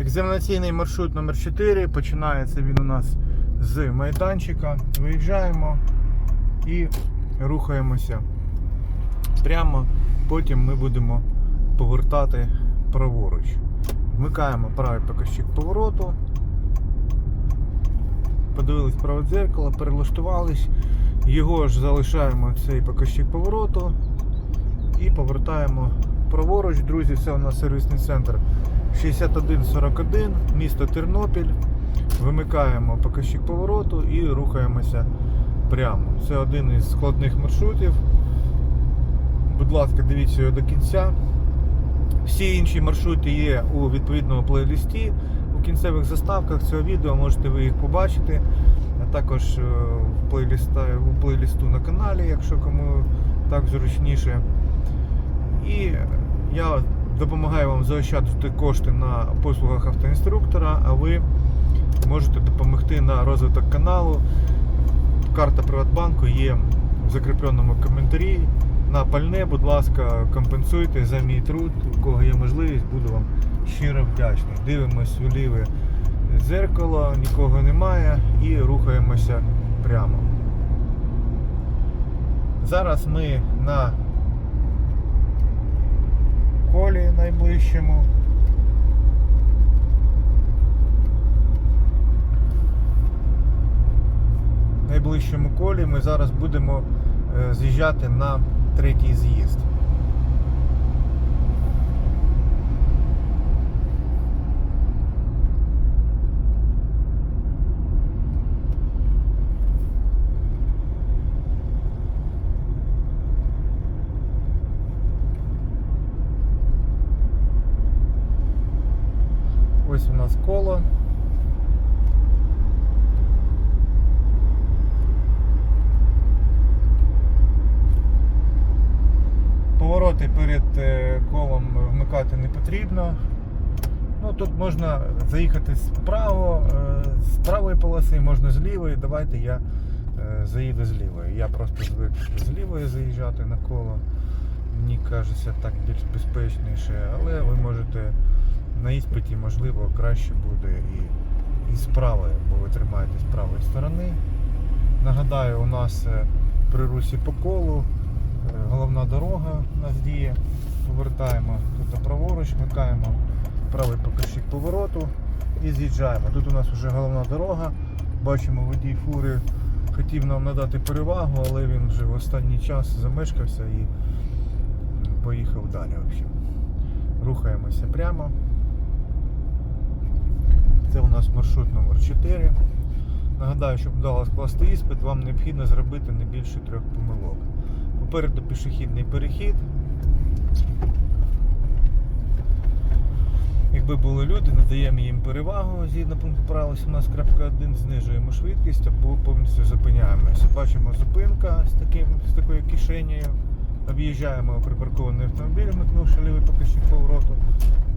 Екзаменаційний маршрут номер 4 Починається він у нас з майданчика. Виїжджаємо і рухаємося прямо. Потім ми будемо повертати праворуч. Вмикаємо правий показчик повороту. Подивились праве дзеркало, перелаштувались. Його ж залишаємо цей показчик повороту і повертаємо праворуч. Друзі, це у нас сервісний центр 6141, місто Тернопіль. Вимикаємо показчик повороту і рухаємося прямо. Це один із складних маршрутів. Будь ласка, дивіться його до кінця. Всі інші маршрути є у відповідному плейлисті. У кінцевих заставках цього відео можете ви їх побачити, а також е, в плейлиста, у плейлисту на каналі, якщо кому так зручніше. І я допомагаю вам заощаджувати кошти на послугах автоінструктора, а ви можете допомогти на розвиток каналу. Карта Приватбанку є в закріпленому коментарі. На пальне, будь ласка, компенсуйте за мій труд, у кого є можливість, буду вам щиро вдячний. Дивимось у ліве дзеркало, нікого немає і рухаємося прямо. Зараз ми на колі найближчому. найближчому колі ми зараз будемо е, з'їжджати на третій з'їзд. Ось у нас коло. Повороти перед е, колом вмикати не потрібно. Ну, Тут можна заїхати справа, е, з правої полоси, можна з лівої. Давайте я е, заїду з лівої. Я просто звик з лівої заїжджати на коло. Мені кажеться так більш безпечніше, але ви можете на іспиті, можливо, краще буде і, і з бо ви тримаєтесь правої сторони. Нагадаю, у нас е, при русі по колу Е, головна дорога нас діє. Повертаємо тут праворуч, вмикаємо правий показчик повороту і з'їжджаємо. Тут у нас вже головна дорога. Бачимо, водій фури хотів нам надати перевагу, але він вже в останній час замешкався і поїхав далі. В. Рухаємося прямо. Це у нас маршрут номер 4 Нагадаю, щоб вдало скласти іспит, вам необхідно зробити не більше трьох помилок. Попереду пішохідний перехід. Якби були люди, надаємо їм перевагу згідно пункту правил 17.1, знижуємо швидкість або повністю зупиняємося. Бачимо зупинка з, таким, з такою кишенею. Об'їжджаємо припаркований автомобіль, вмикнувши лівий показчик повороту,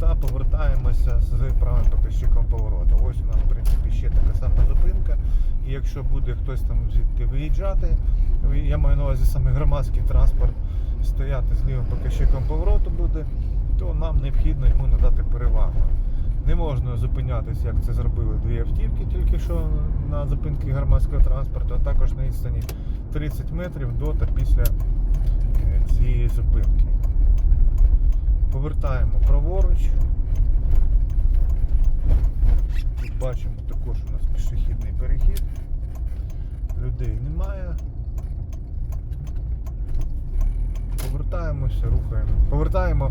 та повертаємося з правим показчиком повороту. Ось у нас в принципі ще така сама зупинка. І якщо буде хтось там звідти виїжджати, я маю на увазі саме громадський транспорт стояти з лівим показчиком повороту буде, то нам необхідно йому надати перевагу. Не можна зупинятися, як це зробили дві автівки, тільки що на зупинці громадського транспорту, а також на відстані 30 метрів до та після е, цієї зупинки. Повертаємо праворуч. Тут бачимо також у нас пішохідний перехід. Людей немає. Повертаємося, рухаємо. Повертаємо,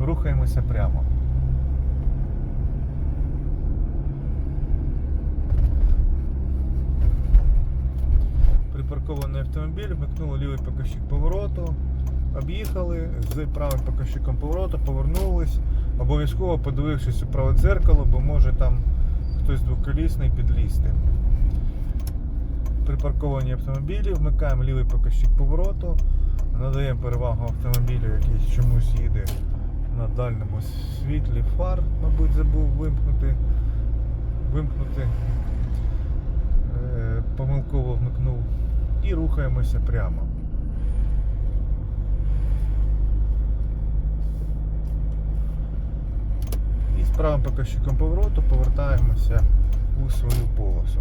рухаємося прямо. Припаркований автомобіль, вмикнули лівий показчик повороту, об'їхали з правим показчиком повороту, повернулись, обов'язково подивившись у праве дзеркало, бо може там хтось двоколісний підлізти. Припарковані автомобілі, вмикаємо лівий показчик повороту, надаємо перевагу автомобілю, який чомусь їде на дальньому світлі фар, мабуть, забув вимкнути. Вимкнути. Е, Помилково вмикнув. І рухаємося прямо. І правим показчиком повороту повертаємося у свою полосу.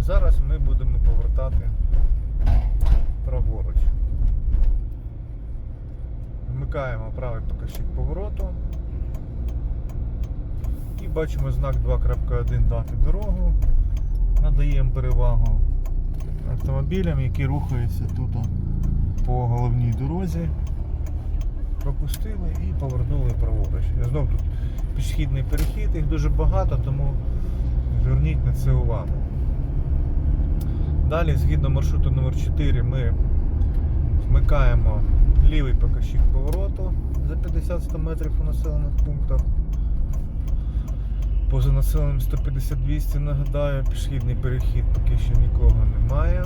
Зараз ми будемо повертати праворуч. Вмикаємо правий показчик повороту. Бачимо знак 2.1 дати дорогу. Надаємо перевагу автомобілям, які рухаються тут по головній дорозі. Пропустили і повернули праворуч. Знов тут пішохідний перехід, їх дуже багато, тому зверніть на це увагу. Далі, згідно маршруту номер 4 ми вмикаємо лівий показчик повороту за 50-100 метрів у населених пунктах. Поза населеним 150-200 нагадаю, пішохідний перехід поки що нікого немає.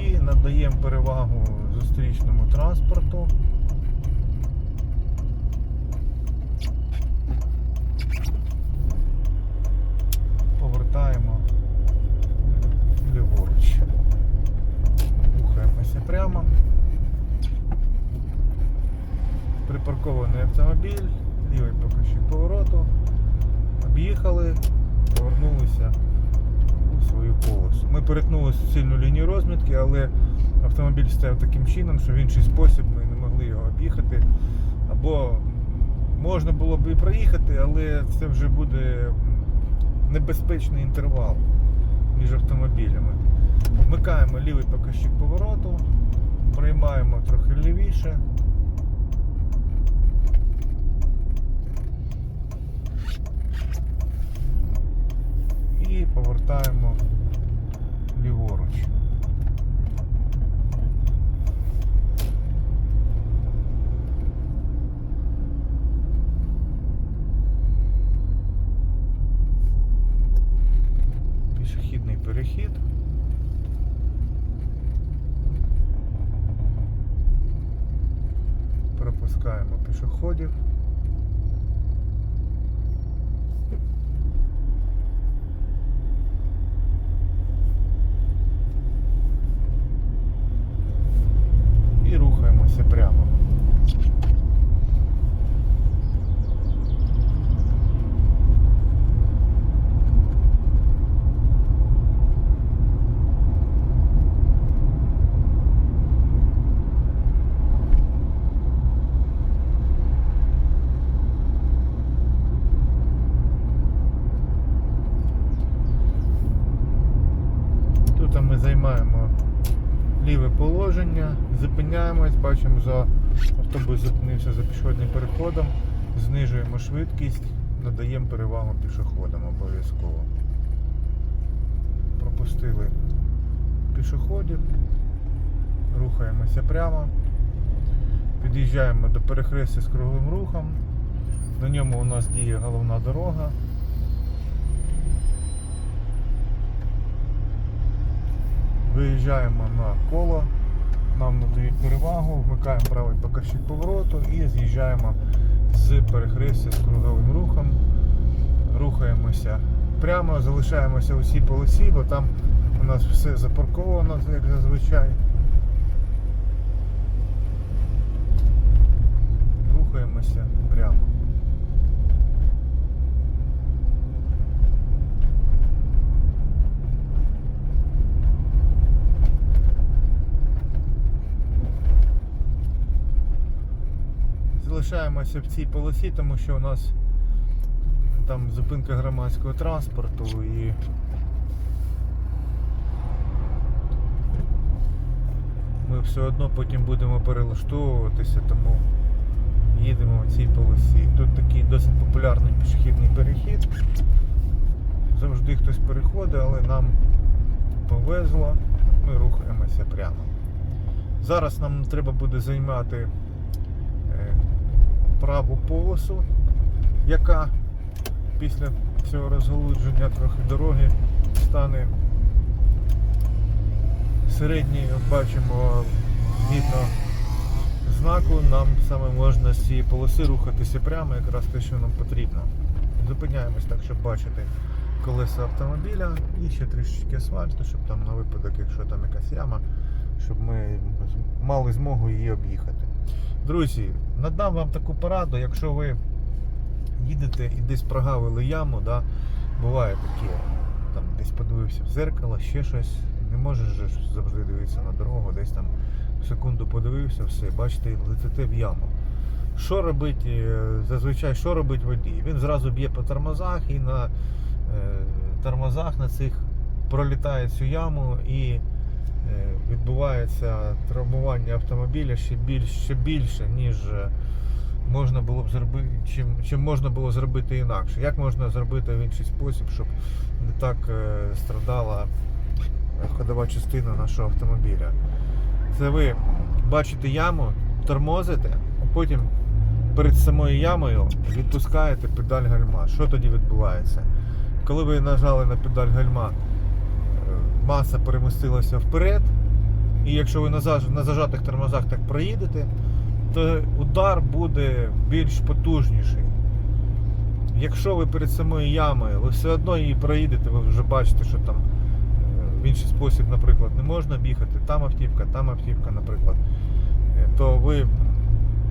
І надаємо перевагу зустрічному транспорту. Повертаємо ліворуч. Рухаємося прямо. Припаркований автомобіль. Об'їхали, повернулися у свою полосу. Ми перетнули суцільну лінію розмітки, але автомобіль стояв таким чином, що в інший спосіб ми не могли його об'їхати. Або можна було б і проїхати, але це вже буде небезпечний інтервал між автомобілями. Вмикаємо лівий показчик повороту, приймаємо трохи лівіше. І повертаємо ліворуч. Пішохідний перехід. Пропускаємо пішоходів. І рухаємося прямо. Тут ми займаємо ліве положення, зупиняємось, бачимо, за автобус зупинився за пішохідним переходом, знижуємо швидкість, надаємо перевагу пішоходам обов'язково. Пропустили пішоходів, рухаємося прямо, під'їжджаємо до перехрестя з круговим рухом. На ньому у нас діє головна дорога. Виїжджаємо на коло, нам надають перевагу, вмикаємо правий показчик повороту і з'їжджаємо з перехрестя з круговим рухом. Рухаємося прямо, залишаємося у цій полосі, бо там у нас все запарковано, як зазвичай. Рухаємося прямо. Залишаємося в цій полосі, тому що у нас там зупинка громадського транспорту і ми все одно потім будемо перелаштовуватися, тому їдемо в цій полосі. Тут такий досить популярний пішохідний перехід. Завжди хтось переходить, але нам повезло, ми рухаємося прямо. Зараз нам треба буде займати праву полосу, яка після цього розголудження трохи дороги стане середньою, бачимо, згідно знаку нам саме можна з цієї полоси рухатися прямо, якраз те, що нам потрібно. Зупиняємось так, щоб бачити колеса автомобіля і ще трішечки асфальту, щоб там на випадок, якщо там якась яма, щоб ми мали змогу її об'їхати. Друзі, надам вам таку пораду, якщо ви їдете і десь прогавили яму, да, буває таке, там десь подивився в зеркало, ще щось, не можеш же завжди дивитися на дорогу, десь там секунду подивився, все, бачите, летите в яму. Що робить, е, зазвичай, що робить водій? Він зразу б'є по тормозах і на е, тормозах на цих пролітає цю яму і відбувається травмування автомобіля ще більш, ще більше, ніж е, можна було б зробити, чим, чим можна було зробити інакше. Як можна зробити в інший спосіб, щоб не так е, страдала ходова частина нашого автомобіля? Це ви бачите яму, тормозите, а потім перед самою ямою відпускаєте педаль гальма. Що тоді відбувається? Коли ви нажали на педаль гальма, е, маса перемістилася вперед, і якщо ви на зажатих тормозах так проїдете, то удар буде більш потужніший. Якщо ви перед самою ямою, ви все одно її проїдете, ви вже бачите, що там е, в інший спосіб, наприклад, не можна бігати, там автівка, там автівка, наприклад, Е, то ви,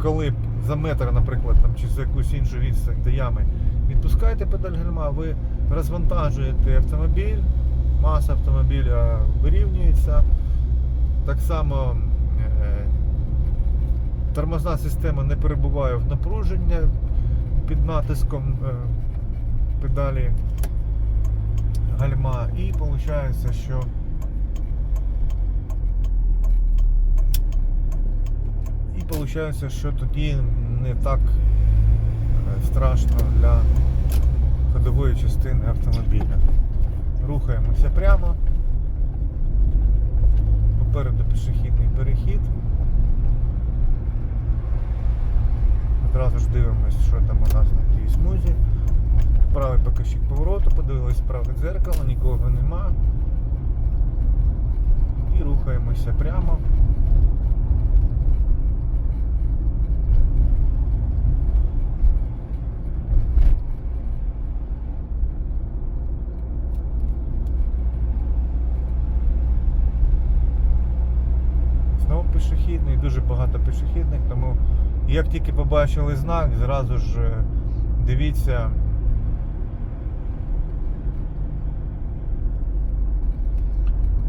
коли за метр, наприклад, там, чи за якусь іншу відстань до ями відпускаєте педаль гальма, ви розвантажуєте автомобіль, маса автомобіля вирівнюється. Так само е, тормозна система не перебуває в напруження під натиском е, педалі гальма і виходить, що і виходить, що тоді не так е, страшно для ходової частини автомобіля. Рухаємося прямо. Попереду пішохідний перехід. Одразу ж дивимося, що там у нас на тій смузі. Правий покажчик повороту, подивилися праве дзеркало, нікого нема. І рухаємося прямо. Пішохідний, дуже багато пішохідних, тому як тільки побачили знак, зразу ж е, дивіться.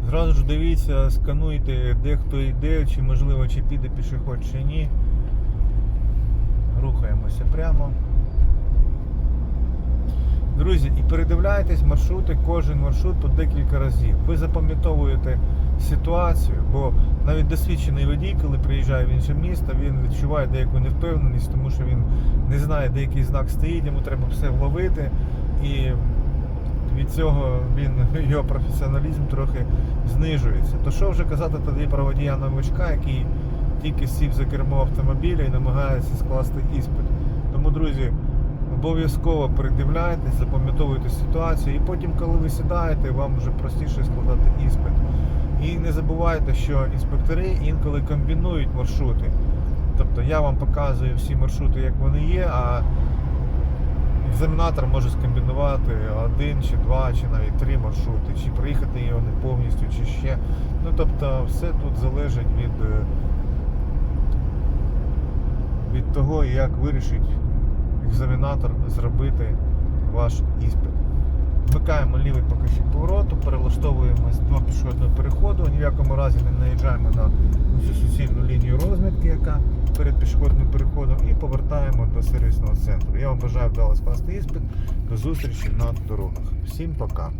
Зразу ж дивіться, скануйте, де хто йде, чи можливо чи піде пішохід, чи ні. Рухаємося прямо. Друзі, і передивляйтесь маршрути, кожен маршрут по декілька разів. Ви запам'ятовуєте ситуацію, бо навіть досвідчений водій, коли приїжджає в інше місто, він відчуває деяку невпевненість, тому що він не знає, де який знак стоїть, йому треба все вловити. І від цього він, його професіоналізм трохи знижується. То що вже казати тоді про водія новичка, який тільки сів за кермо автомобіля і намагається скласти іспит. Тому, друзі, обов'язково передивляйтесь, запам'ятовуйте ситуацію, і потім, коли ви сідаєте, вам вже простіше складати іспит. І не забувайте, що інспектори інколи комбінують маршрути. Тобто я вам показую всі маршрути, як вони є, а екзаменатор може скомбінувати один чи два, чи навіть три маршрути, чи проїхати його не повністю, чи ще. Ну тобто все тут залежить від, е, від того, як вирішить екзаменатор зробити ваш іспит. Вмикаємо лівий покажчик повороту, перелаштовуємось до пішохідного переходу, ні в якому разі не наїжджаємо на цю суцільну лінію розмітки, яка перед пішохідним переходом, і повертаємо до сервісного центру. Я вам бажаю вдалося скласти іспит. До зустрічі на дорогах. Всім пока!